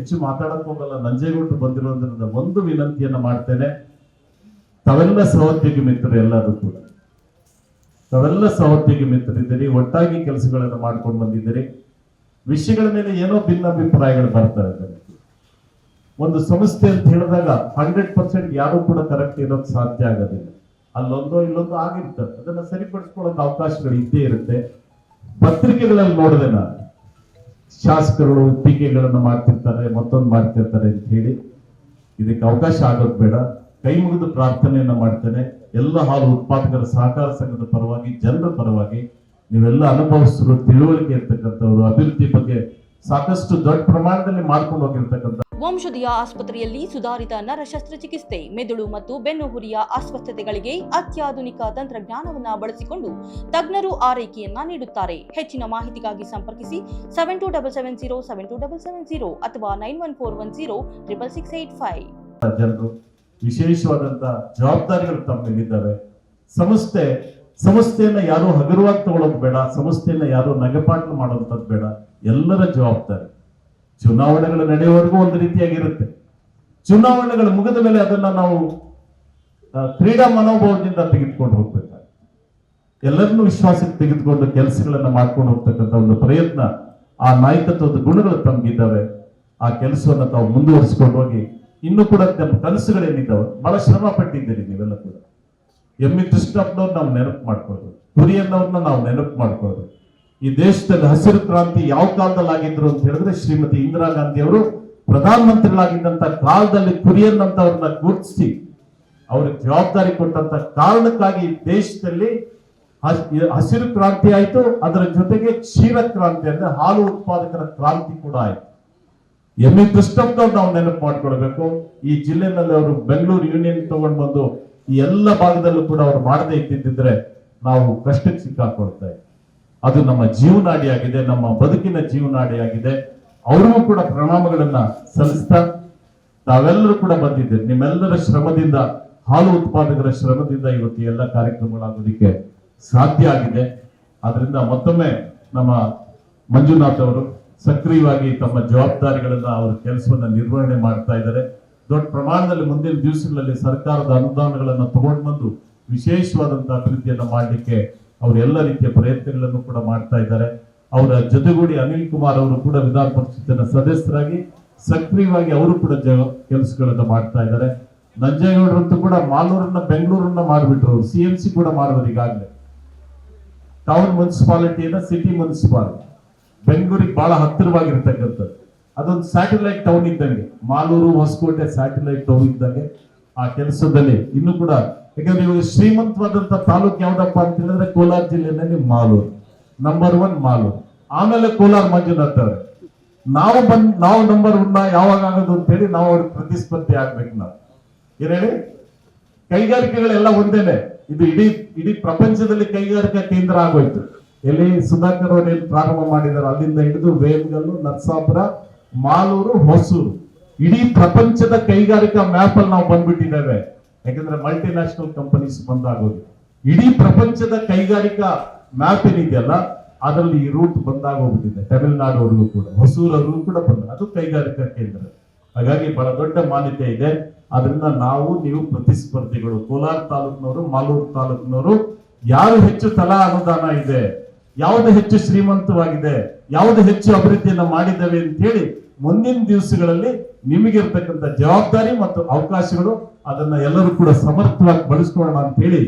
ಹೆಚ್ಚು ಮಾತಾಡಕ್ ಹೋಗಲ್ಲ, ನಂಜೇಗೌಡರು ಬಂದಿರೋದ್ರಿಂದ ಒಂದು ವಿನಂತಿಯನ್ನ ಮಾಡ್ತೇನೆ. ತಾವೆಲ್ಲ ಸಹೋದ್ಯೋಗಿ ಮಿತ್ರರು ಎಲ್ಲರೂ ಕೂಡ. ತಾವೆಲ್ಲ ಸಹೋದ್ಯೋಗಿ ಮಿತ್ರರಿದ್ದೀರಿ ಒಟ್ಟಾಗಿ ಕೆಲಸಗಳನ್ನು ಮಾಡ್ಕೊಂಡು ಬಂದಿದ್ದೀರಿ. ವಿಷಯಗಳ ಮೇಲೆ ಏನೋ ಭಿನ್ನಾಭಿಪ್ರಾಯಗಳು ಬರ್ತಾ ಇದ್ದಾರೆ ಒಂದು ಸಂಸ್ಥೆ ಅಂತ ಹೇಳಿದಾಗ ಹಂಡ್ರೆಡ್ ಪರ್ಸೆಂಟ್ ಯಾರು ಕೂಡ ಕರೆಕ್ಟ್ ಇರೋದು ಸಾಧ್ಯ ಆಗೋದಿಲ್ಲ. ಅಲ್ಲೊಂದೋ ಇಲ್ಲೊಂದೋ ಆಗಿರ್ತದೆ. ಅದನ್ನ ಸರಿಪಡಿಸ್ಕೊಳ್ಳೋಕೆ ಅವಕಾಶಗಳು ಇದ್ದೇ ಇರುತ್ತೆ. ಪತ್ರಿಕೆಗಳಲ್ಲಿ ನೋಡಿದೆ ನಾನು. ಶಾಸಕರು ಟೀಕೆಗಳನ್ನು ಮಾಡ್ತಿರ್ತಾರೆ, ಮತ್ತೊಂದು ಮಾಡ್ತಿರ್ತಾರೆ ಅಂತ ಹೇಳಿ ಇದಕ್ಕೆ ಅವಕಾಶ ಆಗೋದು ಬೇಡ. ಕೈ ಮುಗಿದು ಪ್ರಾರ್ಥನೆಯನ್ನ ಮಾಡ್ತೇನೆ. ಎಲ್ಲ ಹಾಲು ಉತ್ಪಾದಕರ ಸಹಕಾರ ಸಂಘದ ಪರವಾಗಿ, ಜನರ ಪರವಾಗಿ ನೀವೆಲ್ಲ ಅನುಭವಿಸಿದ್ರು ತಿಳುವಳಿಕೆ ಇರ್ತಕ್ಕಂಥವ್ರು, ಅಭಿವೃದ್ಧಿ ಬಗ್ಗೆ ಸಾಕಷ್ಟು ದೊಡ್ಡ ಪ್ರಮಾಣದಲ್ಲಿ ಮಾಡ್ಕೊಂಡು ಹೋಗಿರ್ತಕ್ಕಂಥ ವಂಶದಿಯ ಆಸ್ಪತ್ರೆಯಲ್ಲಿ ಸುಧಾರಿತ ನರ ಶಸ್ತ್ರಚಿಕಿತ್ಸೆ ಮೆದುಳು ಮತ್ತು ಬೆನ್ನುಹುರಿಯ ಅಸ್ವಸ್ಥತೆಗಳಿಗೆ ಅತ್ಯಾಧುನಿಕ ತಂತ್ರಜ್ಞಾನವನ್ನ ಬಳಸಿಕೊಂಡು ತಜ್ಞರು ಆರೈಕೆಯನ್ನ ನೀಡುತ್ತಾರೆ. ಹೆಚ್ಚಿನ ಮಾಹಿತಿಗಾಗಿ ಸಂಪರ್ಕಿಸಿ seven two double seven zero seven two double seven zero ಅಥವಾ nine one four one zero triple six eight five ಜನರು ವಿಶೇಷವಾದಂತ ಜವಾಬ್ದಾರಿಗಳು ತಮ್ಮ ಸಂಸ್ಥೆ, ಸಂಸ್ಥೆಯನ್ನ ಯಾರು ಹಗುರವಾಗಿ ತಗೊಳ್ಳೋದು ಬೇಡ, ಸಂಸ್ಥೆಯನ್ನ ಯಾರು ನಗಪಾಟ್ಲು ಮಾಡುವಂಥದ್ದು ಬೇಡ. ಎಲ್ಲರ ಜವಾಬ್ದಾರಿ. ಚುನಾವಣೆಗಳು ನಡೆಯುವವರೆಗೂ ಒಂದು ರೀತಿಯಾಗಿರುತ್ತೆ. ಚುನಾವಣೆಗಳು ಮುಗಿದ ಮೇಲೆ ಅದನ್ನ ನಾವು ಕ್ರೀಡಾ ಮನೋಭಾವದಿಂದ ತೆಗೆದುಕೊಂಡು ಹೋಗ್ಬೇಕಾಗಿ ಎಲ್ಲರನ್ನೂ ವಿಶ್ವಾಸಕ್ಕೆ ತೆಗೆದುಕೊಂಡು ಕೆಲಸಗಳನ್ನ ಮಾಡ್ಕೊಂಡು ಹೋಗ್ತಕ್ಕಂಥ ಒಂದು ಪ್ರಯತ್ನ ಆ ನಾಯಕತ್ವದ ಗುಣಗಳು ತಮಗಿದ್ದಾವೆ. ಆ ಕೆಲಸವನ್ನು ತಾವು ಮುಂದುವರಿಸಿಕೊಂಡು ಹೋಗಿ ಇನ್ನು ಕೂಡ ನಮ್ಮ ಕನಸುಗಳೇನಿದ್ದಾವೆ? ಬಹಳ ಶ್ರಮ ಪಟ್ಟಿದ್ದೀರಿ ನೀವೆಲ್ಲ ಕೂಡ. ಎಮ್ಮಿ ಕೃಷ್ಣಪ್ಪನವ್ರು ನಾವು ನೆನಪು ಮಾಡ್ಕೊಳ್ಳೋದು ಕುರಿಯನ್ನವ್ರನ್ನ ನಾವು ನೆನಪು ಮಾಡ್ಕೊಳ್ಳೋದು ಈ ದೇಶದಲ್ಲಿ ಹಸಿರು ಕ್ರಾಂತಿ ಯಾವ ಕಾಲದಲ್ಲಿ ಆಗಿದ್ರು ಅಂತ ಹೇಳಿದ್ರೆ ಶ್ರೀಮತಿ ಇಂದಿರಾ ಗಾಂಧಿ ಅವರು ಪ್ರಧಾನಮಂತ್ರಿಗಳಾಗಿದ್ದಂತ ಕಾಲದಲ್ಲಿ ಕುರಿಯನ್ ಅಂತವ್ರನ್ನ ಗುರುತಿಸಿ ಅವ್ರಿಗೆ ಜವಾಬ್ದಾರಿ ಕೊಟ್ಟಂತ ಕಾರಣಕ್ಕಾಗಿ ದೇಶದಲ್ಲಿ ಹಸ್- ಹಸಿರು ಕ್ರಾಂತಿ ಆಯ್ತು, ಅದರ ಜೊತೆಗೆ ಕ್ಷೀರ ಕ್ರಾಂತಿ ಅಂದ್ರೆ ಹಾಲು ಉತ್ಪಾದಕರ ಕ್ರಾಂತಿ ಕೂಡ ಆಯ್ತು. ಎಮ್ಮೆ ದುಷ್ಟಂತ ನಾವು ನೆನಪು ಮಾಡ್ಕೊಳ್ಬೇಕು. ಈ ಜಿಲ್ಲೆನಲ್ಲಿ ಅವರು ಬೆಂಗಳೂರು ಯೂನಿಯನ್ ತಗೊಂಡ್ ಬಂದು ಈ ಎಲ್ಲ ಭಾಗದಲ್ಲೂ ಕೂಡ ಅವ್ರು ಮಾಡದೇ ಇದ್ದಿದ್ರೆ ನಾವು ಕಷ್ಟಕ್ಕೆ ಸಿಕ್ಕಾಕೊಳ್ತಾ ಇದ್ವಿ. ಅದು ನಮ್ಮ ಜೀವನಾಡಿಯಾಗಿದೆ, ನಮ್ಮ ಬದುಕಿನ ಜೀವನಾಡಿಯಾಗಿದೆ. ಅವರಿಗೂ ಕೂಡ ಪ್ರಣಾಮಗಳನ್ನ ಸಲ್ಲಿಸ್ತಾ ತಾವೆಲ್ಲರೂ ಕೂಡ ಬಂದಿದ್ದೀರಿ. ನಿಮ್ಮೆಲ್ಲರ ಶ್ರಮದಿಂದ, ಹಾಲು ಉತ್ಪಾದಕರ ಶ್ರಮದಿಂದ ಇವತ್ತು ಎಲ್ಲ ಕಾರ್ಯಕ್ರಮಗಳಾಗೋದಕ್ಕೆ ಸಾಧ್ಯ ಆಗಿದೆ. ಆದ್ರಿಂದ ಮತ್ತೊಮ್ಮೆ ನಮ್ಮ ಮಂಜುನಾಥ್ ಅವರು ಸಕ್ರಿಯವಾಗಿ ತಮ್ಮ ಜವಾಬ್ದಾರಿಗಳನ್ನ ಅವರ ಕೆಲಸವನ್ನ ನಿರ್ವಹಣೆ ಮಾಡ್ತಾ ಇದ್ದಾರೆ. ದೊಡ್ಡ ಪ್ರಮಾಣದಲ್ಲಿ ಮುಂದಿನ ದಿವಸಗಳಲ್ಲಿ ಸರ್ಕಾರದ ಅನುದಾನಗಳನ್ನು ತಗೊಂಡು ಬಂದು ವಿಶೇಷವಾದಂತಹ ಅಭಿವೃದ್ಧಿಯನ್ನು ಮಾಡಲಿಕ್ಕೆ ಅವರು ಎಲ್ಲ ರೀತಿಯ ಪ್ರಯತ್ನಗಳನ್ನು ಕೂಡ ಮಾಡ್ತಾ ಇದ್ದಾರೆ. ಅವರ ಜೊತೆಗೂಡಿ ಅನಿಲ್ ಕುಮಾರ್ ಅವರು ಕೂಡ ವಿಧಾನ ಪರಿಷತ್ತಿನ ಸದಸ್ಯರಾಗಿ ಸಕ್ರಿಯವಾಗಿ ಅವರು ಕೂಡ ಕೆಲಸಗಳನ್ನ ಮಾಡ್ತಾ ಇದ್ದಾರೆ. ನಂಜೇಗೌಡರಂತೂ ಕೂಡ ಮಾಲೂರನ್ನ ಬೆಂಗಳೂರನ್ನ ಮಾಡಿಬಿಟ್ರು ಸಿ ಎಂ ಸಿ ಕೂಡ ಮಾಡಿದ್ರು ಈಗಾಗಲೇ. ಟೌನ್ ಮುನ್ಸಿಪಾಲಿಟಿಯನ್ನ ಸಿಟಿ ಮುನ್ಸಿಪಾಲಿಟಿ ಬೆಂಗಳೂರಿಗೆ ಬಹಳ ಹತ್ತಿರವಾಗಿರ್ತಕ್ಕಂಥದ್ದು. ಅದೊಂದು ಸ್ಯಾಟಲೈಟ್ ಟೌನ್ ಇದ್ದಂಗೆ. ಮಾಲೂರು ಹೊಸಕೋಟೆ ಸ್ಯಾಟಲೈಟ್ ಟೌನ್ ಇದ್ದಂಗೆ. ಆ ಕೆಲಸದಲ್ಲಿ ಇನ್ನು ಕೂಡ ಯಾಕಂದ್ರೆ ಇವಾಗ ಶ್ರೀಮಂತವಾದಂತ ತಾಲೂಕು ಯಾವ್ದಪ್ಪ ಅಂತ ಹೇಳಿದ್ರೆ ಕೋಲಾರ ಜಿಲ್ಲೆನಲ್ಲಿ ಮಾಲೂರು ನಂಬರ್ ಒನ್ ಮಾಲೂರು. ಆಮೇಲೆ ಕೋಲಾರ ಮಂಜುನಾಥ್ ಅವ್ರೆ. ನಾವು ಬಂದ್, ನಾವು ನಂಬರ್ ಒನ್ ಯಾವಾಗ ಆಗೋದು ಅಂತ ಹೇಳಿ ನಾವು ಅವ್ರಿಗೆ ಪ್ರತಿಸ್ಪರ್ಧಿ ಆಗ್ಬೇಕು ನಾವು. ಏನ್ ಹೇಳಿ ಕೈಗಾರಿಕೆಗಳೆಲ್ಲ ಒಂದೇನೆ. ಇದು ಇಡೀ ಇಡೀ ಪ್ರಪಂಚದಲ್ಲಿ ಕೈಗಾರಿಕಾ ಕೇಂದ್ರ ಆಗೋಯ್ತು. ಎಲ್ಲಿ ಸುಧಾಕರ್ ಅವರು ಎಲ್ಲಿ ಪ್ರಾರಂಭ ಮಾಡಿದಾರೆ ಅಲ್ಲಿಂದ ಹಿಡಿದು ವೇಲ್ಗಲ್ಲು ನರಸಾಪುರ, ಮಾಲೂರು, ಹೊಸೂರು. ಇಡೀ ಪ್ರಪಂಚದ ಕೈಗಾರಿಕಾ ಮ್ಯಾಪ್ ಅಲ್ಲಿ ನಾವು ಬಂದ್ಬಿಟ್ಟಿದ್ದೇವೆ. ಯಾಕಂದ್ರೆ ಮಲ್ಟಿನ್ಯಾಷನಲ್ ಕಂಪನೀಸ್ ಬಂದಾಗೋದು. ಇಡೀ ಪ್ರಪಂಚದ ಕೈಗಾರಿಕಾ ಮ್ಯಾಪ್ ಏನಿದೆಯಲ್ಲ, ಅದರಲ್ಲಿ ಈ ರೂಟ್ ಬಂದಾಗ ಹೋಗ್ಬಿಟ್ಟಿದೆ. ತಮಿಳುನಾಡುವರೆಗೂ ಕೂಡ, ಹೊಸೂರವರೆಗೂ ಕೂಡ ಬಂದ ಅದು ಕೈಗಾರಿಕಾ ಕೇಂದ್ರ. ಹಾಗಾಗಿ ಬಹಳ ದೊಡ್ಡ ಮಾನ್ಯತೆ ಇದೆ. ಅದರಿಂದ ನಾವು, ನೀವು ಪ್ರತಿಸ್ಪರ್ಧಿಗಳು, ಕೋಲಾರ ತಾಲೂಕಿನವರು, ಮಾಲೂರು ತಾಲೂಕಿನವರು, ಯಾರು ಹೆಚ್ಚು ತಲಾ ಅನುದಾನ ಇದೆ, ಯಾವುದು ಹೆಚ್ಚು ಶ್ರೀಮಂತವಾಗಿದೆ, ಯಾವುದು ಹೆಚ್ಚು ಅಭಿವೃದ್ಧಿಯನ್ನು ಮಾಡಿದ್ದೇವೆ ಅಂತ ಹೇಳಿ ಮುಂದಿನ ದಿವಸಗಳಲ್ಲಿ ನಿಮಗಿರ್ತಕ್ಕಂಥ ಜವಾಬ್ದಾರಿ ಮತ್ತು ಅವಕಾಶಗಳು ಅದನ್ನ ಎಲ್ಲರೂ ಕೂಡ ಸಮರ್ಥವಾಗಿ ಬಳಸ್ಕೊಳ್ಳೋಣ ಅಂತ ಹೇಳಿ